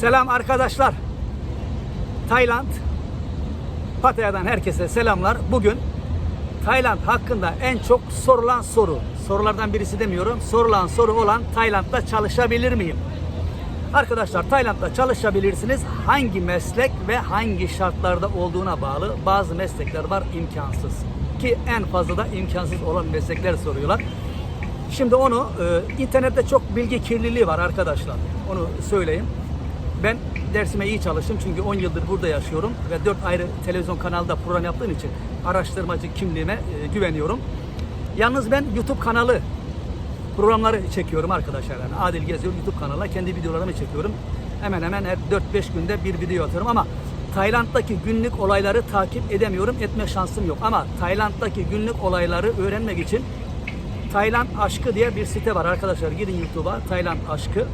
Selam arkadaşlar. Tayland, Pattaya'dan herkese selamlar. Bugün Tayland hakkında en çok sorulan soru, sorulardan birisi demiyorum, sorulan soru olan Tayland'da çalışabilir miyim? Arkadaşlar Tayland'da çalışabilirsiniz. Hangi meslek ve hangi şartlarda olduğuna bağlı. Bazı meslekler var imkansız. Ki en fazla da imkansız olan meslekler soruyorlar. Şimdi onu e, internette çok bilgi kirliliği var arkadaşlar. Onu söyleyeyim. Ben dersime iyi çalıştım çünkü 10 yıldır burada yaşıyorum ve 4 ayrı televizyon kanalda program yaptığım için araştırmacı kimliğime e, güveniyorum. Yalnız ben YouTube kanalı programları çekiyorum arkadaşlar. Yani Adil Geziyor YouTube kanalına kendi videolarımı çekiyorum. Hemen hemen her 4-5 günde bir video atıyorum ama Tayland'daki günlük olayları takip edemiyorum. Etme şansım yok. Ama Tayland'daki günlük olayları öğrenmek için Tayland Aşkı diye bir site var arkadaşlar. Gidin YouTube'a Tayland Aşkı.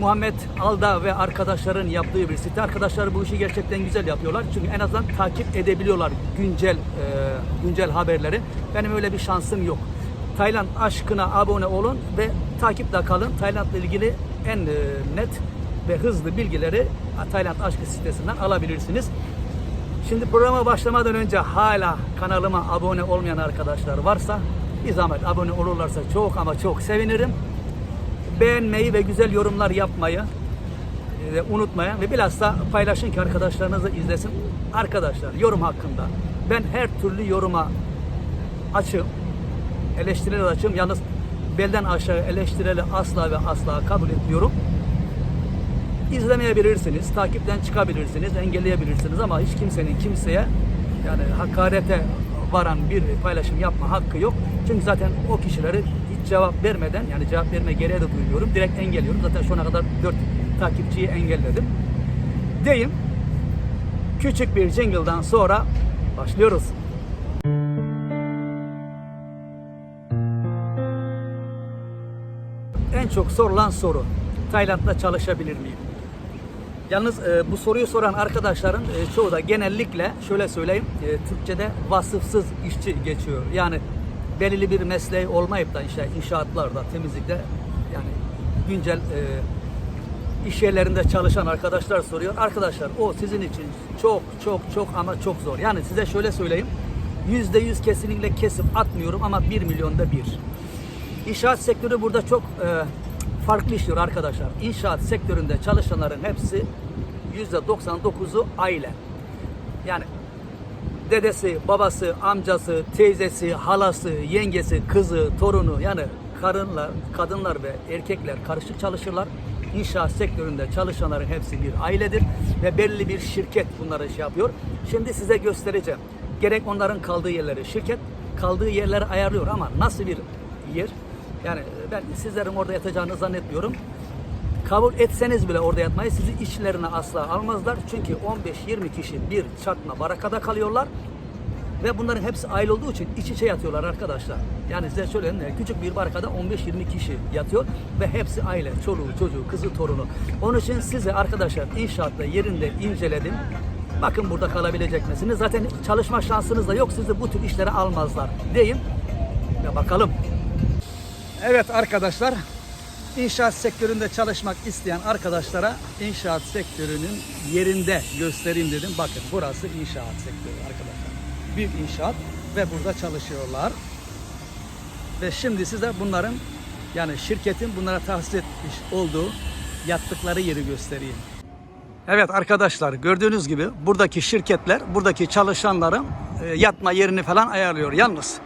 Muhammed Alda ve arkadaşların yaptığı bir site. Arkadaşlar bu işi gerçekten güzel yapıyorlar. Çünkü en azından takip edebiliyorlar güncel e, güncel haberleri. Benim öyle bir şansım yok. Tayland aşkına abone olun ve takipte kalın. Tayland'la ilgili en e, net ve hızlı bilgileri Tayland aşkı sitesinden alabilirsiniz. Şimdi programa başlamadan önce hala kanalıma abone olmayan arkadaşlar varsa bir zahmet abone olurlarsa çok ama çok sevinirim. Beğenmeyi ve güzel yorumlar yapmayı e, unutmayın ve bilhassa paylaşın ki arkadaşlarınız da izlesin. Arkadaşlar yorum hakkında ben her türlü yoruma açığım. Eleştirileri de açığım. Yalnız belden aşağı eleştireli asla ve asla kabul etmiyorum. İzlemeyebilirsiniz, takipten çıkabilirsiniz, engelleyebilirsiniz ama hiç kimsenin kimseye yani hakarete varan bir paylaşım yapma hakkı yok. Çünkü zaten o kişileri hiç cevap vermeden yani cevap verme gereği de duymuyorum. Direkt engelliyorum. Zaten şu ana kadar 4 takipçiyi engelledim. Deyim. Küçük bir jingle'dan sonra başlıyoruz. En çok sorulan soru. Tayland'da çalışabilir miyim? Yalnız e, bu soruyu soran arkadaşların e, çoğu da genellikle şöyle söyleyeyim e, Türkçe'de vasıfsız işçi geçiyor. Yani belirli bir mesleği olmayıp da işte inşaatlarda, temizlikte yani güncel e, iş yerlerinde çalışan arkadaşlar soruyor. Arkadaşlar o sizin için çok çok çok ama çok zor. Yani size şöyle söyleyeyim. Yüzde yüz kesinlikle kesip atmıyorum ama bir milyonda bir. İnşaat sektörü burada çok e, farklı işliyor arkadaşlar. İnşaat sektöründe çalışanların hepsi yüzde 99'u aile. Yani dedesi, babası, amcası, teyzesi, halası, yengesi, kızı, torunu yani karınlar, kadınlar ve erkekler karışık çalışırlar. İnşaat sektöründe çalışanların hepsi bir ailedir ve belli bir şirket bunları şey yapıyor. Şimdi size göstereceğim. Gerek onların kaldığı yerleri şirket kaldığı yerleri ayarlıyor ama nasıl bir yer? Yani ben sizlerin orada yatacağını zannetmiyorum. Kabul etseniz bile orada yatmayı sizi içlerine asla almazlar. Çünkü 15-20 kişi bir çatma barakada kalıyorlar. Ve bunların hepsi aile olduğu için iç içe yatıyorlar arkadaşlar. Yani size söyleyeyim küçük bir barakada 15-20 kişi yatıyor ve hepsi aile, çoluğu, çocuğu, kızı, torunu. Onun için size arkadaşlar inşaatta yerinde inceledim. Bakın burada kalabilecek misiniz? Zaten çalışma şansınız da yok. Sizi bu tür işlere almazlar. Diyeyim ve bakalım. Evet arkadaşlar, inşaat sektöründe çalışmak isteyen arkadaşlara inşaat sektörünün yerinde göstereyim dedim. Bakın burası inşaat sektörü arkadaşlar. Büyük inşaat ve burada çalışıyorlar. Ve şimdi size bunların yani şirketin bunlara tahsis etmiş olduğu yattıkları yeri göstereyim. Evet arkadaşlar gördüğünüz gibi buradaki şirketler buradaki çalışanların e, yatma yerini falan ayarlıyor. Yalnız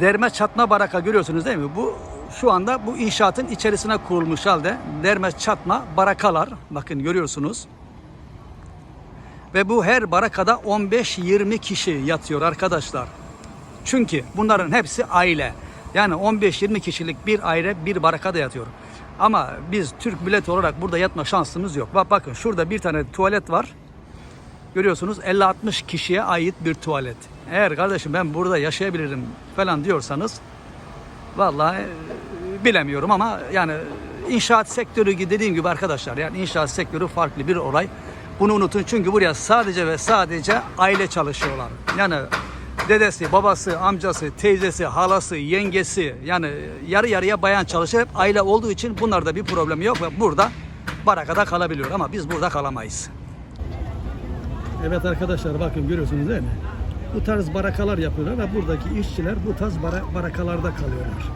derme çatma baraka görüyorsunuz değil mi? Bu şu anda bu inşaatın içerisine kurulmuş halde derme çatma barakalar bakın görüyorsunuz. Ve bu her barakada 15-20 kişi yatıyor arkadaşlar. Çünkü bunların hepsi aile. Yani 15-20 kişilik bir aile bir barakada yatıyor. Ama biz Türk milleti olarak burada yatma şansımız yok. Bak bakın şurada bir tane tuvalet var. Görüyorsunuz 50-60 kişiye ait bir tuvalet. Eğer kardeşim ben burada yaşayabilirim falan diyorsanız vallahi e, bilemiyorum ama yani inşaat sektörü gibi dediğim gibi arkadaşlar yani inşaat sektörü farklı bir olay. Bunu unutun çünkü buraya sadece ve sadece aile çalışıyorlar. Yani dedesi, babası, amcası, teyzesi, halası, yengesi yani yarı yarıya bayan çalışır. Hep aile olduğu için bunlarda bir problem yok ve burada barakada kalabiliyor ama biz burada kalamayız. Evet arkadaşlar bakın görüyorsunuz değil mi? Bu tarz barakalar yapıyorlar ve buradaki işçiler bu tarz bara- barakalarda kalıyorlar.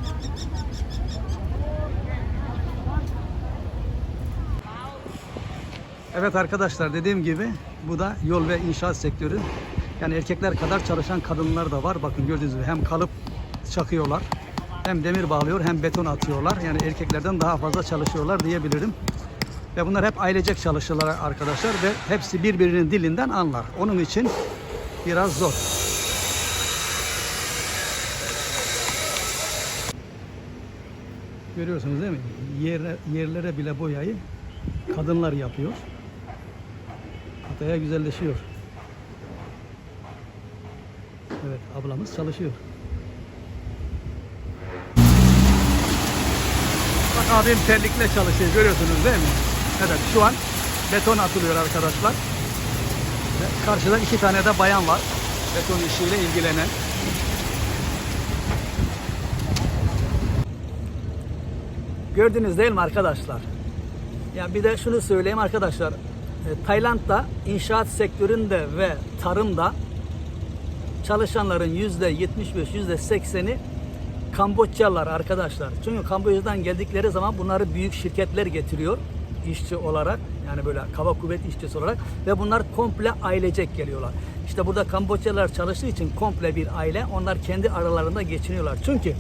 Evet arkadaşlar dediğim gibi bu da yol ve inşaat sektörü. Yani erkekler kadar çalışan kadınlar da var. Bakın gördüğünüz gibi hem kalıp çakıyorlar, hem demir bağlıyor, hem beton atıyorlar. Yani erkeklerden daha fazla çalışıyorlar diyebilirim. Ve bunlar hep ailecek çalışırlar arkadaşlar ve hepsi birbirinin dilinden anlar. Onun için biraz zor. Görüyorsunuz değil mi? Yere, yerlere bile boyayı kadınlar yapıyor. Hataya güzelleşiyor. Evet ablamız çalışıyor. Bak abim terlikle çalışıyor görüyorsunuz değil mi? Evet şu an beton atılıyor arkadaşlar. Karşıda iki tane de bayan var. Beton işiyle ilgilenen. Gördünüz değil mi arkadaşlar? Ya bir de şunu söyleyeyim arkadaşlar. E, Tayland'da inşaat sektöründe ve tarımda çalışanların yüzde 75, yüzde 80'i Kamboçyalılar arkadaşlar. Çünkü Kamboçya'dan geldikleri zaman bunları büyük şirketler getiriyor işçi olarak. Yani böyle kaba kuvvet işçisi olarak ve bunlar komple ailecek geliyorlar. İşte burada Kamboçyalılar çalıştığı için komple bir aile. Onlar kendi aralarında geçiniyorlar. Çünkü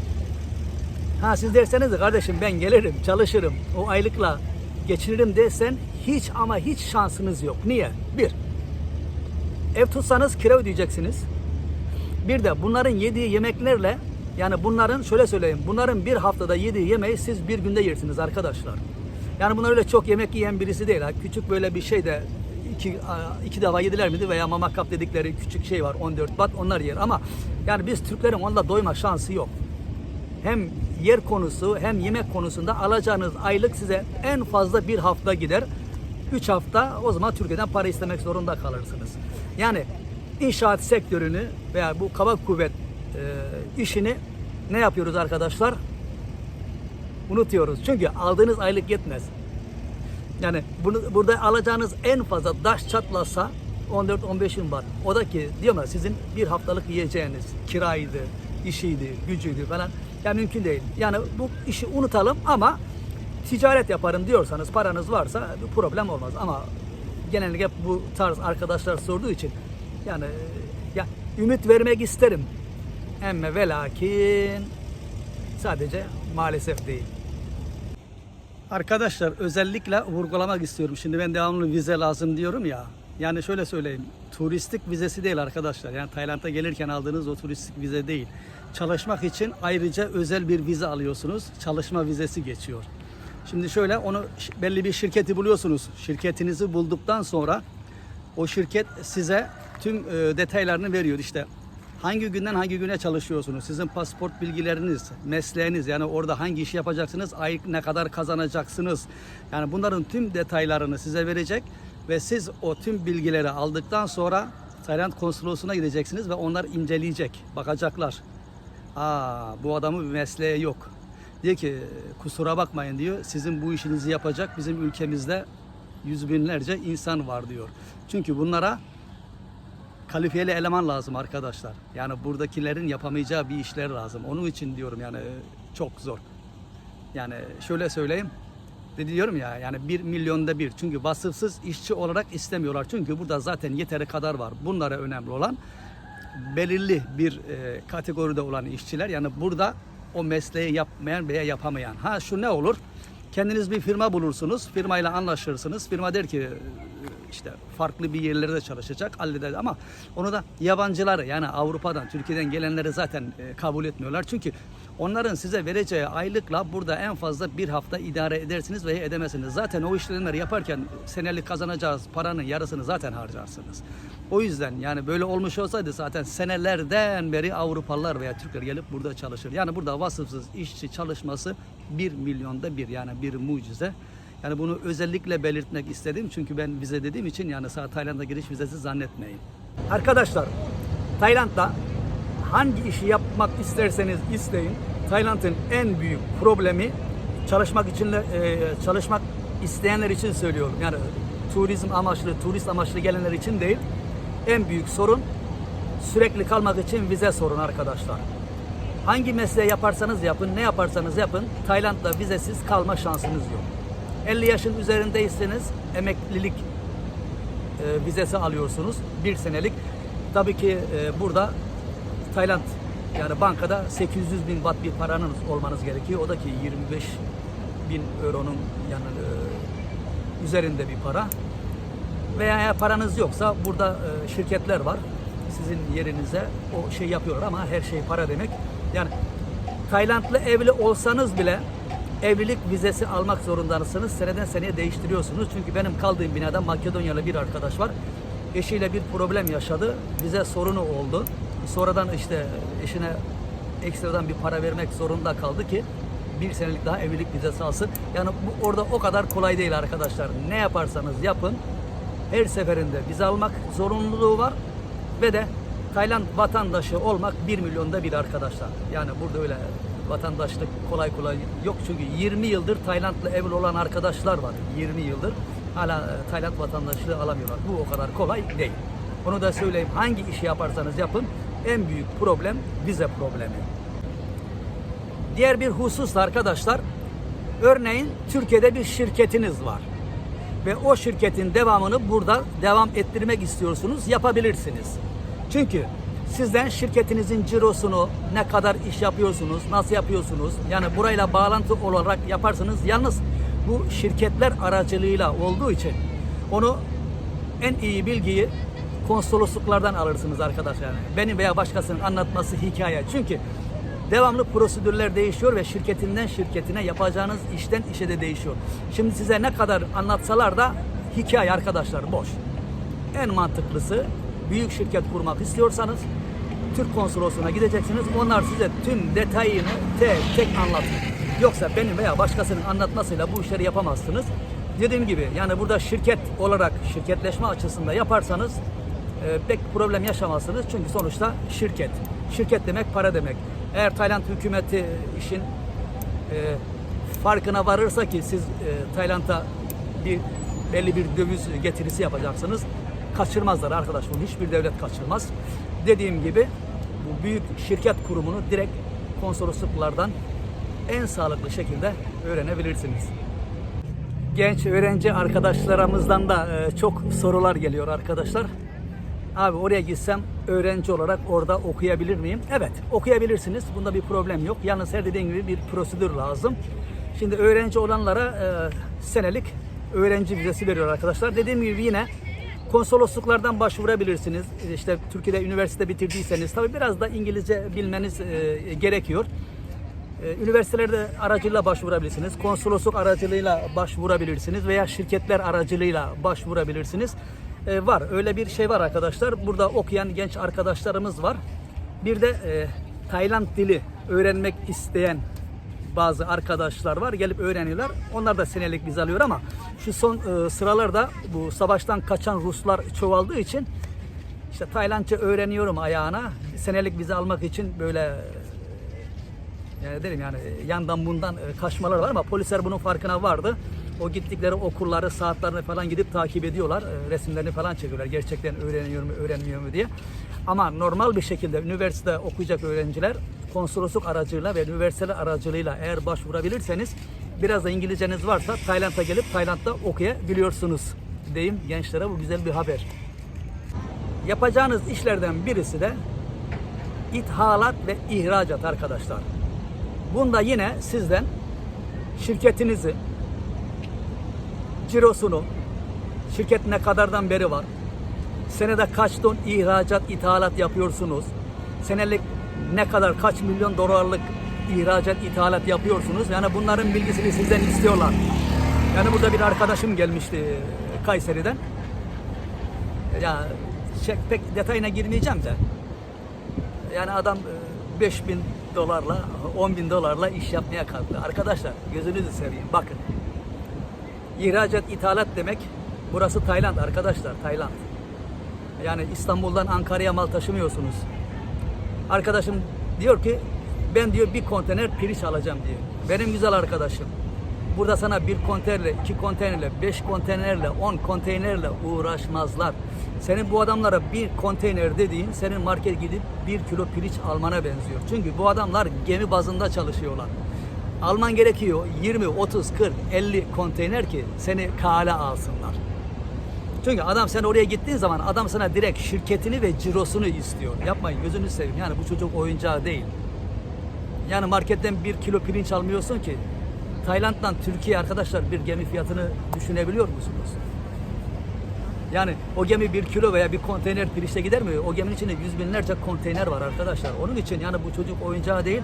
ha siz derseniz de kardeşim ben gelirim, çalışırım, o aylıkla geçinirim dersen hiç ama hiç şansınız yok. Niye? Bir, ev tutsanız kira ödeyeceksiniz. Bir de bunların yediği yemeklerle yani bunların şöyle söyleyeyim bunların bir haftada yediği yemeği siz bir günde yersiniz arkadaşlar. Yani bunlar öyle çok yemek yiyen birisi değil. Ha. Küçük böyle bir şey de iki, iki defa yediler miydi veya mama kap dedikleri küçük şey var 14 bat onlar yer ama yani biz Türklerin onunla doyma şansı yok. Hem yer konusu hem yemek konusunda alacağınız aylık size en fazla bir hafta gider. 3 hafta o zaman Türkiye'den para istemek zorunda kalırsınız. Yani inşaat sektörünü veya bu kaba kuvvet e, işini ne yapıyoruz arkadaşlar? Unutuyoruz. Çünkü aldığınız aylık yetmez. Yani bunu burada alacağınız en fazla daş çatlasa 14-15 gün var. O da ki diyorum ya sizin bir haftalık yiyeceğiniz kiraydı, işiydi, gücüydü falan. Ya mümkün değil. Yani bu işi unutalım ama ticaret yaparım diyorsanız paranız varsa bir problem olmaz. Ama genellikle bu tarz arkadaşlar sorduğu için yani ya ümit vermek isterim. Emme ve lakin sadece maalesef değil. Arkadaşlar özellikle vurgulamak istiyorum. Şimdi ben devamlı vize lazım diyorum ya. Yani şöyle söyleyeyim. Turistik vizesi değil arkadaşlar. Yani Tayland'a gelirken aldığınız o turistik vize değil. Çalışmak için ayrıca özel bir vize alıyorsunuz. Çalışma vizesi geçiyor. Şimdi şöyle onu belli bir şirketi buluyorsunuz. Şirketinizi bulduktan sonra o şirket size tüm e, detaylarını veriyor. İşte hangi günden hangi güne çalışıyorsunuz? Sizin pasport bilgileriniz, mesleğiniz yani orada hangi işi yapacaksınız, aylık ne kadar kazanacaksınız? Yani bunların tüm detaylarını size verecek ve siz o tüm bilgileri aldıktan sonra Tayland konsolosluğuna gideceksiniz ve onlar inceleyecek, bakacaklar. Aa bu adamın bir mesleği yok. Diyor ki kusura bakmayın diyor. Sizin bu işinizi yapacak bizim ülkemizde yüz binlerce insan var diyor. Çünkü bunlara kalifiyeli eleman lazım arkadaşlar. Yani buradakilerin yapamayacağı bir işler lazım. Onun için diyorum yani çok zor. Yani şöyle söyleyeyim. Diyorum ya yani bir milyonda bir. Çünkü vasıfsız işçi olarak istemiyorlar. Çünkü burada zaten yeteri kadar var. Bunlara önemli olan belirli bir e, kategoride olan işçiler. Yani burada o mesleği yapmayan veya yapamayan. Ha şu ne olur? Kendiniz bir firma bulursunuz. Firmayla anlaşırsınız. Firma der ki işte farklı bir yerlerde çalışacak halleder ama onu da yabancıları yani Avrupa'dan Türkiye'den gelenleri zaten e, kabul etmiyorlar. Çünkü onların size vereceği aylıkla burada en fazla bir hafta idare edersiniz veya edemezsiniz. Zaten o işlemleri yaparken senelik kazanacağınız paranın yarısını zaten harcarsınız. O yüzden yani böyle olmuş olsaydı zaten senelerden beri Avrupalılar veya Türkler gelip burada çalışır. Yani burada vasıfsız işçi çalışması bir milyonda bir yani bir mucize. Yani bunu özellikle belirtmek istedim çünkü ben vize dediğim için yani sağ Tayland'a giriş vizesi zannetmeyin. Arkadaşlar Tayland'da hangi işi yapmak isterseniz isteyin. Tayland'ın en büyük problemi çalışmak için e, çalışmak isteyenler için söylüyorum. Yani turizm amaçlı, turist amaçlı gelenler için değil. En büyük sorun sürekli kalmak için vize sorun arkadaşlar. Hangi mesleği yaparsanız yapın, ne yaparsanız yapın, Tayland'da vizesiz kalma şansınız yok. 50 yaşın üzerindeyseniz emeklilik e, vizesi alıyorsunuz. Bir senelik. Tabii ki e, burada Tayland yani bankada 800 bin baht bir paranız olmanız gerekiyor. O da ki 25 bin euronun yani e, üzerinde bir para. Veya eğer paranız yoksa burada e, şirketler var. Sizin yerinize o şey yapıyorlar ama her şey para demek. Yani Taylandlı evli olsanız bile evlilik vizesi almak zorundasınız. Seneden seneye değiştiriyorsunuz. Çünkü benim kaldığım binada Makedonyalı bir arkadaş var. Eşiyle bir problem yaşadı. Vize sorunu oldu. Sonradan işte eşine ekstradan bir para vermek zorunda kaldı ki bir senelik daha evlilik vizesi alsın. Yani bu orada o kadar kolay değil arkadaşlar. Ne yaparsanız yapın her seferinde vize almak zorunluluğu var ve de Tayland vatandaşı olmak 1 milyonda bir arkadaşlar. Yani burada öyle vatandaşlık kolay kolay yok çünkü 20 yıldır Taylandlı evli olan arkadaşlar var. 20 yıldır hala e, Tayland vatandaşlığı alamıyorlar. Bu o kadar kolay değil. Onu da söyleyeyim. Hangi işi yaparsanız yapın en büyük problem vize problemi. Diğer bir husus da arkadaşlar örneğin Türkiye'de bir şirketiniz var ve o şirketin devamını burada devam ettirmek istiyorsunuz yapabilirsiniz. Çünkü sizden şirketinizin cirosunu, ne kadar iş yapıyorsunuz, nasıl yapıyorsunuz, yani burayla bağlantı olarak yaparsınız. Yalnız bu şirketler aracılığıyla olduğu için onu en iyi bilgiyi konsolosluklardan alırsınız arkadaşlar. Yani benim veya başkasının anlatması hikaye. Çünkü devamlı prosedürler değişiyor ve şirketinden şirketine yapacağınız işten işe de değişiyor. Şimdi size ne kadar anlatsalar da hikaye arkadaşlar boş. En mantıklısı büyük şirket kurmak istiyorsanız Türk konsolosluğuna gideceksiniz. Onlar size tüm detayını tek tek anlatır. Yoksa benim veya başkasının anlatmasıyla bu işleri yapamazsınız. Dediğim gibi yani burada şirket olarak şirketleşme açısında yaparsanız e, pek problem yaşamazsınız. Çünkü sonuçta şirket. Şirket demek para demek. Eğer Tayland hükümeti işin e, farkına varırsa ki siz e, Tayland'a bir belli bir döviz getirisi yapacaksınız. Kaçırmazlar arkadaş bunu. Hiçbir devlet kaçırmaz. Dediğim gibi bu büyük şirket kurumunu direkt konsolosluklardan en sağlıklı şekilde öğrenebilirsiniz. Genç öğrenci arkadaşlarımızdan da e, çok sorular geliyor arkadaşlar. Abi oraya gitsem öğrenci olarak orada okuyabilir miyim? Evet okuyabilirsiniz. Bunda bir problem yok. Yalnız her dediğim gibi bir prosedür lazım. Şimdi öğrenci olanlara e, senelik öğrenci vizesi veriyor arkadaşlar. Dediğim gibi yine konsolosluklardan başvurabilirsiniz. İşte Türkiye'de üniversite bitirdiyseniz tabii biraz da İngilizce bilmeniz e, gerekiyor. Ee, Üniversitelerde aracılığıyla başvurabilirsiniz. Konsolosluk aracılığıyla başvurabilirsiniz veya şirketler aracılığıyla başvurabilirsiniz. Ee, var öyle bir şey var arkadaşlar. Burada okuyan genç arkadaşlarımız var. Bir de e, Tayland dili öğrenmek isteyen bazı arkadaşlar var. Gelip öğreniyorlar. Onlar da senelik vize alıyor ama şu son e, sıralarda bu savaştan kaçan Ruslar çoğaldığı için işte Taylandca öğreniyorum ayağına. Senelik vize almak için böyle yani derim yani yandan bundan e, kaçmalar var ama polisler bunun farkına vardı. O gittikleri okulları, saatlerini falan gidip takip ediyorlar. E, Resimlerini falan çekiyorlar. Gerçekten öğreniyor mu, öğrenmiyor mu diye. Ama normal bir şekilde üniversite okuyacak öğrenciler konsolosluk aracılığıyla ve üniversiteler aracılığıyla eğer başvurabilirseniz biraz da İngilizceniz varsa Tayland'a gelip Tayland'da okuyabiliyorsunuz diyeyim gençlere bu güzel bir haber. Yapacağınız işlerden birisi de ithalat ve ihracat arkadaşlar. Bunda yine sizden şirketinizi, cirosunu, şirket ne kadardan beri var, senede kaç ton ihracat, ithalat yapıyorsunuz, senelik ne kadar, kaç milyon dolarlık ihracat, ithalat yapıyorsunuz. Yani bunların bilgisini sizden istiyorlar. Yani burada bir arkadaşım gelmişti Kayseri'den. Ya şey, pek detayına girmeyeceğim de. Yani adam e, 5 bin dolarla, 10 bin dolarla iş yapmaya kalktı. Arkadaşlar gözünüzü seveyim bakın. İhracat, ithalat demek burası Tayland arkadaşlar Tayland. Yani İstanbul'dan Ankara'ya mal taşımıyorsunuz. Arkadaşım diyor ki ben diyor bir konteyner pirinç alacağım diyor. Benim güzel arkadaşım. Burada sana bir konteynerle, iki konteynerle, beş konteynerle, on konteynerle uğraşmazlar. Senin bu adamlara bir konteyner dediğin senin market gidip bir kilo pirinç almana benziyor. Çünkü bu adamlar gemi bazında çalışıyorlar. Alman gerekiyor 20, 30, 40, 50 konteyner ki seni kale alsınlar. Çünkü adam sen oraya gittiğin zaman adam sana direkt şirketini ve cirosunu istiyor. Yapmayın gözünü seveyim. Yani bu çocuk oyuncağı değil. Yani marketten bir kilo pirinç almıyorsun ki. Tayland'dan Türkiye arkadaşlar bir gemi fiyatını düşünebiliyor musunuz? Yani o gemi bir kilo veya bir konteyner pirinçle gider mi? O geminin içinde yüz binlerce konteyner var arkadaşlar. Onun için yani bu çocuk oyuncağı değil.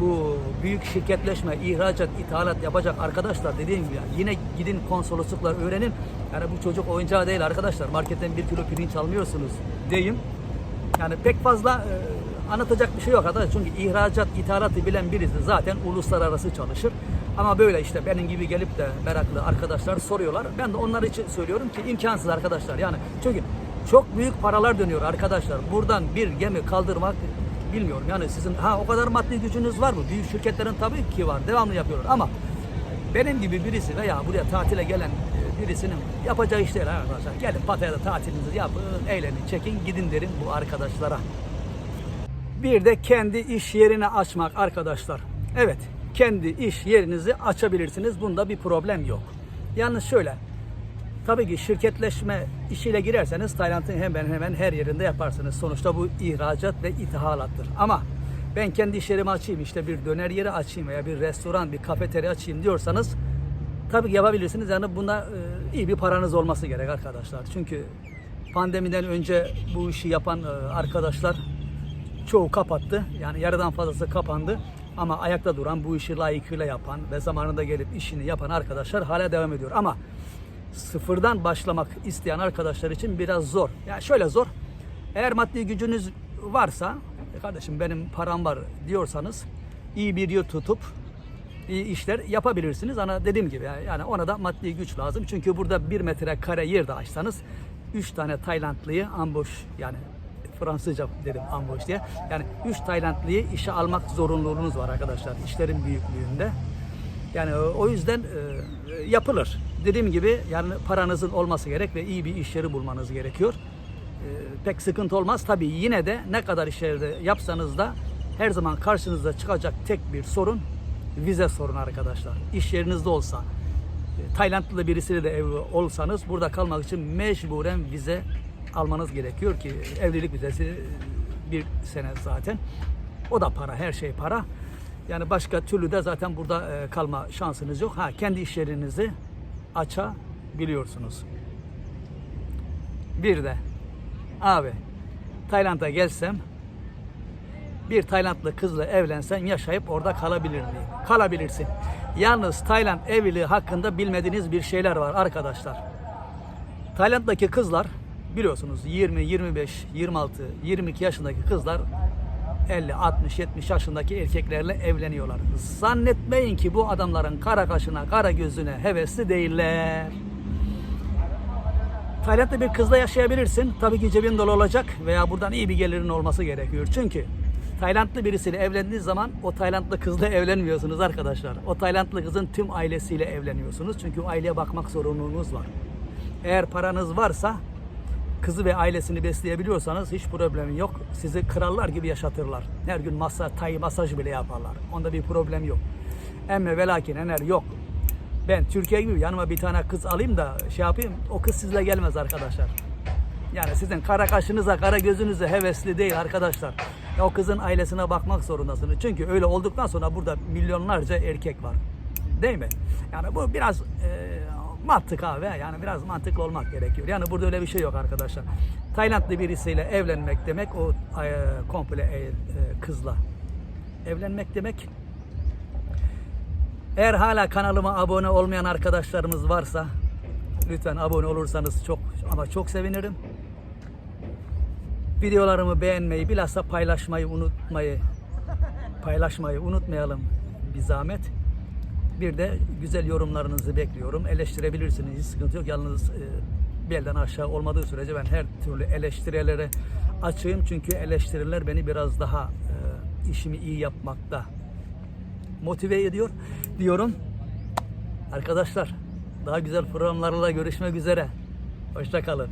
Bu büyük şirketleşme, ihracat, ithalat yapacak arkadaşlar dediğim gibi yani yine gidin konsolosluklar öğrenin. Yani bu çocuk oyuncağı değil arkadaşlar. Marketten bir kilo pirinç almıyorsunuz diyeyim. Yani pek fazla e, anlatacak bir şey yok arkadaşlar. Çünkü ihracat, ithalatı bilen birisi zaten uluslararası çalışır. Ama böyle işte benim gibi gelip de meraklı arkadaşlar soruyorlar. Ben de onlar için söylüyorum ki imkansız arkadaşlar. Yani çünkü çok büyük paralar dönüyor arkadaşlar. Buradan bir gemi kaldırmak bilmiyorum. Yani sizin ha o kadar maddi gücünüz var mı? Büyük şirketlerin tabii ki var. Devamlı yapıyorlar ama benim gibi birisi veya buraya tatile gelen e, birisinin yapacağı işler arkadaşlar. Gelin Pattaya'da tatilinizi yapın, eğlenin, çekin, gidin derim bu arkadaşlara. Bir de kendi iş yerini açmak arkadaşlar. Evet, kendi iş yerinizi açabilirsiniz. Bunda bir problem yok. Yalnız şöyle, tabii ki şirketleşme işiyle girerseniz Tayland'ın hemen hemen her yerinde yaparsınız. Sonuçta bu ihracat ve ithalattır. Ama ben kendi iş yerimi açayım, işte bir döner yeri açayım veya bir restoran, bir kafeterya açayım diyorsanız tabii ki yapabilirsiniz. Yani bunda e, iyi bir paranız olması gerek arkadaşlar. Çünkü pandemiden önce bu işi yapan e, arkadaşlar çoğu kapattı. Yani yarıdan fazlası kapandı. Ama ayakta duran, bu işi layıkıyla yapan ve zamanında gelip işini yapan arkadaşlar hala devam ediyor. Ama sıfırdan başlamak isteyen arkadaşlar için biraz zor. Yani şöyle zor. Eğer maddi gücünüz varsa, "E kardeşim benim param var diyorsanız iyi bir yıl tutup iyi işler yapabilirsiniz. Ama dediğim gibi yani ona da maddi güç lazım. Çünkü burada bir metrekare yerde açsanız 3 tane Taylandlıyı ambuş yani Fransızca dedim ambush diye. Yani 3 Taylandlıyı işe almak zorunluluğunuz var arkadaşlar işlerin büyüklüğünde. Yani o yüzden e, yapılır. Dediğim gibi yani paranızın olması gerek ve iyi bir iş yeri bulmanız gerekiyor. E, pek sıkıntı olmaz. Tabii yine de ne kadar iş yerde yapsanız da her zaman karşınıza çıkacak tek bir sorun vize sorunu arkadaşlar. İş yerinizde olsa e, Taylandlı birisiyle de evli olsanız burada kalmak için mecburen vize almanız gerekiyor ki evlilik vizesi e, bir sene zaten. O da para, her şey para. Yani başka türlü de zaten burada e, kalma şansınız yok. Ha kendi iş yerinizi açabiliyorsunuz. Bir de abi Tayland'a gelsem bir Taylandlı kızla evlensen yaşayıp orada kalabilir miyim? Kalabilirsin. Yalnız Tayland evliliği hakkında bilmediğiniz bir şeyler var arkadaşlar. Tayland'daki kızlar biliyorsunuz 20, 25, 26, 22 yaşındaki kızlar 50, 60, 70 yaşındaki erkeklerle evleniyorlar. Zannetmeyin ki bu adamların kara kaşına, kara gözüne hevesli değiller. Tayland'da bir kızla yaşayabilirsin. Tabii ki cebin dolu olacak veya buradan iyi bir gelirin olması gerekiyor. Çünkü Taylandlı birisiyle evlendiğiniz zaman o Taylandlı kızla evlenmiyorsunuz arkadaşlar. O Taylandlı kızın tüm ailesiyle evleniyorsunuz. Çünkü aileye bakmak zorunluluğunuz var. Eğer paranız varsa kızı ve ailesini besleyebiliyorsanız hiç problemi yok. Sizi krallar gibi yaşatırlar. Her gün masa, tay, masaj bile yaparlar. Onda bir problem yok. Emme ve lakin ener yok. Ben Türkiye gibi yanıma bir tane kız alayım da şey yapayım. O kız sizle gelmez arkadaşlar. Yani sizin kara kaşınıza, kara gözünüze hevesli değil arkadaşlar. O kızın ailesine bakmak zorundasınız. Çünkü öyle olduktan sonra burada milyonlarca erkek var. Değil mi? Yani bu biraz e, mantık abi. Yani biraz mantıklı olmak gerekiyor. Yani burada öyle bir şey yok arkadaşlar. Taylandlı birisiyle evlenmek demek o e, komple e, e, kızla evlenmek demek. Eğer hala kanalıma abone olmayan arkadaşlarımız varsa lütfen abone olursanız çok ama çok sevinirim. Videolarımı beğenmeyi, bilhassa paylaşmayı unutmayı paylaşmayı unutmayalım bir zahmet. Bir de güzel yorumlarınızı bekliyorum. Eleştirebilirsiniz, hiç sıkıntı yok. Yalnız e, belden aşağı olmadığı sürece ben her türlü eleştirilere açığım. Çünkü eleştiriler beni biraz daha e, işimi iyi yapmakta motive ediyor diyorum. Arkadaşlar daha güzel programlarla görüşmek üzere. Hoşça kalın.